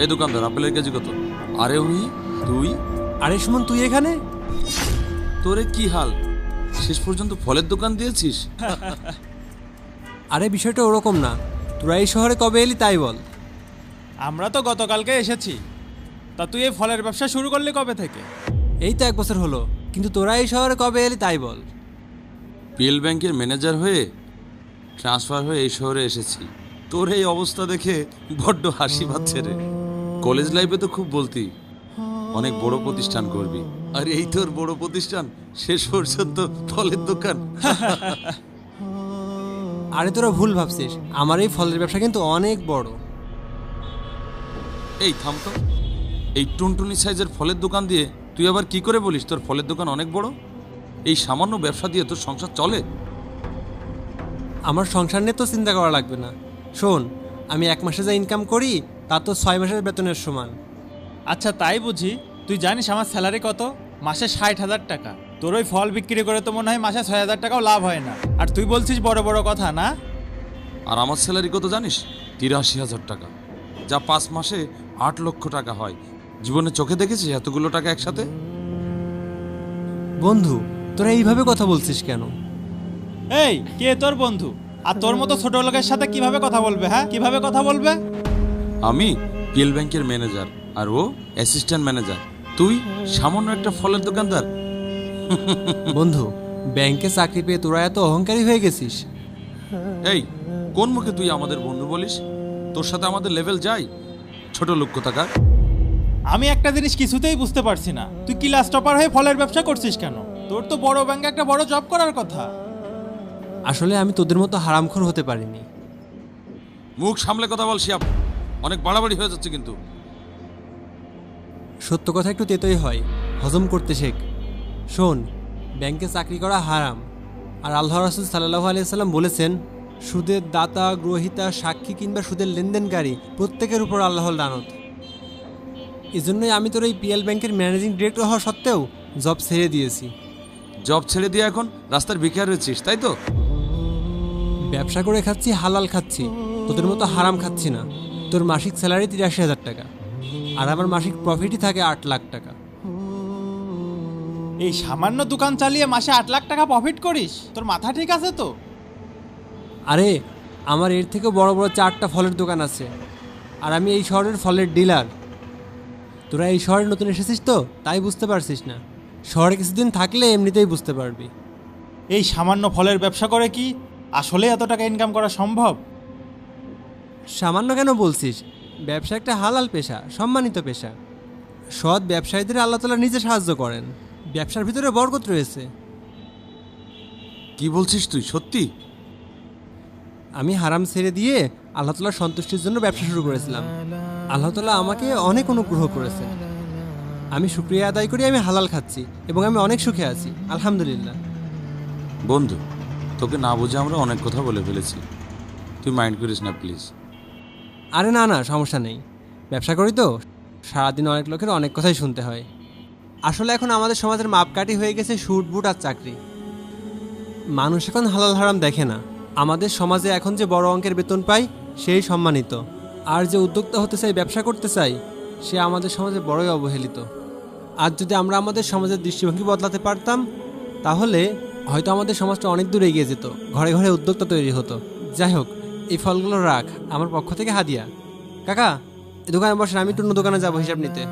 এই দোকানদার আপেলের কেজি কত? আরে ওই তুই? আরে সুমন তুই এখানে? তোরে কি হাল? শেষ পর্যন্ত ফলের দোকান দিয়েছিস? আরে বিষয়টা ওরকম না। তোরা এই শহরে কবে এলি তাই বল। আমরা তো গতকালকে এসেছি। তা তুই এই ফলের ব্যবসা শুরু করলি কবে থেকে? এই তো এক বছর হলো কিন্তু তোরা এই শহরে কবে এলি তাই বল। পিএল ব্যাংকের ম্যানেজার হয়ে ট্রান্সফার হয়ে এই শহরে এসেছি। তোর এই অবস্থা দেখে বড্ড হাসি পাচ্ছে রে। কলেজ লাইফে তো খুব বলতি। অনেক বড় প্রতিষ্ঠান করবি। আর এই তোর বড় প্রতিষ্ঠান শেষ পর্যন্ত ফলের দোকান। আরে তোরা ভুল ভাবছিস। আমার এই ফলের ব্যবসা কিন্তু অনেক বড়। এই থাম তো। এই টুনটুনি সাইজের ফলের দোকান দিয়ে তুই আবার কি করে বলিস তোর ফলের দোকান অনেক বড়? এই সামান্য ব্যবসা দিয়ে তোর সংসার চলে? আমার সংসার নিয়ে তো চিন্তা করা লাগবে না। শোন আমি এক মাসে যা ইনকাম করি তা তো ছয় মাসের বেতনের সমান। আচ্ছা তাই বুঝি। তুই জানিস আমার স্যালারি কত? মাসে ষাট হাজার টাকা। তোর ওই ফল বিক্রি করে তো মনে হয় মাসে ছয় হাজার টাকাও লাভ হয় না। আর তুই বলছিস বড় বড় কথা না? আর আমার স্যালারি কত জানিস? তিরাশি হাজার টাকা। যা পাঁচ মাসে আট লক্ষ টাকা হয়। জীবনে চোখে দেখেছিস এতগুলো টাকা একসাথে? বন্ধু তোরা এইভাবে কথা বলছিস কেন? এই কে তোর বন্ধু? আর তোর মতো ছোট লোকের সাথে কীভাবে কথা বলবে হ্যাঁ? কীভাবে কথা বলবে? আমি পিএল ব্যাংকের ম্যানেজার আর ও অ্যাসিস্ট্যান্ট ম্যানেজার। তুই সামান্য একটা ফলের দোকানদার। বন্ধু ব্যাংকে চাকরি পেয়ে তোরা এত অহংকারী হয়ে গেছিস। এই কোন মুখে তুই আমাদের বন্ধু বলিস? তোর সাথে আমাদের লেভেল যাই ছোট লোক কোথাকার? আমি একটা জিনিস কিছুতেই বুঝতে পারছি না। তুই কি লাস্ট টপার হয়ে ফলের ব্যবসা করছিস কেন? তোর তো বড় ব্যাংকে একটা বড় জব করার কথা। আসলে আমি তোদের মতো হারামখোর হতে পারিনি। মুখ সামলে কথা বল শিয়াব অনেক বাড়াবাড়ি হয়ে যাচ্ছে কিন্তু। সত্য কথা একটু তেতোই হয় হজম করতে শেখ। শোন ব্যাংকে চাকরি করা হারাম। আর আল্লাহ রাসুল সাল্লাহ আলিয়াল্লাম বলেছেন সুদের দাতা গ্রহিতা সাক্ষী কিংবা সুদের লেনদেনকারী প্রত্যেকের উপর আল্লাহর দানত এই জন্যই আমি তোর এই পিএল ব্যাংকের ম্যানেজিং ডিরেক্টর হওয়া সত্ত্বেও জব ছেড়ে দিয়েছি। জব ছেড়ে দিয়ে এখন রাস্তার ভিকার রয়েছিস তাই তো? ব্যবসা করে খাচ্ছি হালাল খাচ্ছি তোদের মতো হারাম খাচ্ছি না। তোর মাসিক স্যালারি তিরাশি হাজার টাকা আর আমার মাসিক প্রফিটই থাকে আট লাখ টাকা। এই সামান্য দোকান চালিয়ে মাসে আট লাখ টাকা প্রফিট করিস? তোর মাথা ঠিক আছে তো? আরে আমার এর থেকে বড় বড় চারটা ফলের দোকান আছে আর আমি এই শহরের ফলের ডিলার তোরা এই শহরে নতুন এসেছিস তো তাই বুঝতে পারছিস না। শহরে কিছুদিন থাকলে এমনিতেই বুঝতে পারবি। এই সামান্য ফলের ব্যবসা করে কি আসলে এত টাকা ইনকাম করা সম্ভব? সামান্য কেন বলছিস? ব্যবসা একটা হালাল পেশা সম্মানিত পেশা। সৎ ব্যবসায়ীদের আল্লাহ তালা নিজে সাহায্য করেন। ব্যবসার ভিতরে বরকত রয়েছে। কি বলছিস তুই সত্যি? আমি হারাম ছেড়ে দিয়ে আল্লাহ তালার সন্তুষ্টির জন্য ব্যবসা শুরু করেছিলাম। আল্লাহ তালা আমাকে অনেক অনুগ্রহ করেছেন আমি শুক্রিয়া আদায় করি আমি হালাল খাচ্ছি এবং আমি অনেক সুখে আছি। আলহামদুলিল্লাহ। বন্ধু তোকে না বুঝে আমরা অনেক কথা বলে ফেলেছি। তুই মাইন্ড করিস না প্লিজ। আরে না না, সমস্যা নেই। ব্যবসা করি তো, সারাদিন অনেক লোকের অনেক কথাই শুনতে হয়। আসলে এখন আমাদের সমাজের মাপকাঠি হয়ে গেছে শুট বুট আর চাকরি। মানুষ এখন হালাল হারাম দেখে না। আমাদের সমাজে এখন যে বড় অঙ্কের বেতন পায় সেই সম্মানিত। আর যে উদ্যোক্তা হতে চাই, ব্যবসা করতে চাই, সে আমাদের সমাজে বড়ই অবহেলিত। আর যদি আমরা আমাদের সমাজের দৃষ্টিভঙ্গি বদলাতে পারতাম, তাহলে হয়তো আমাদের সমাজটা অনেক দূর এগিয়ে যেত, ঘরে ঘরে উদ্যোক্তা তৈরি হতো। যাই হোক এই ফলগুলো রাখ, আমার পক্ষ থেকে হাদিয়া। কাকা দোকানে বসেন, আমি একটু অন্য দোকানে যাব হিসাব নিতে।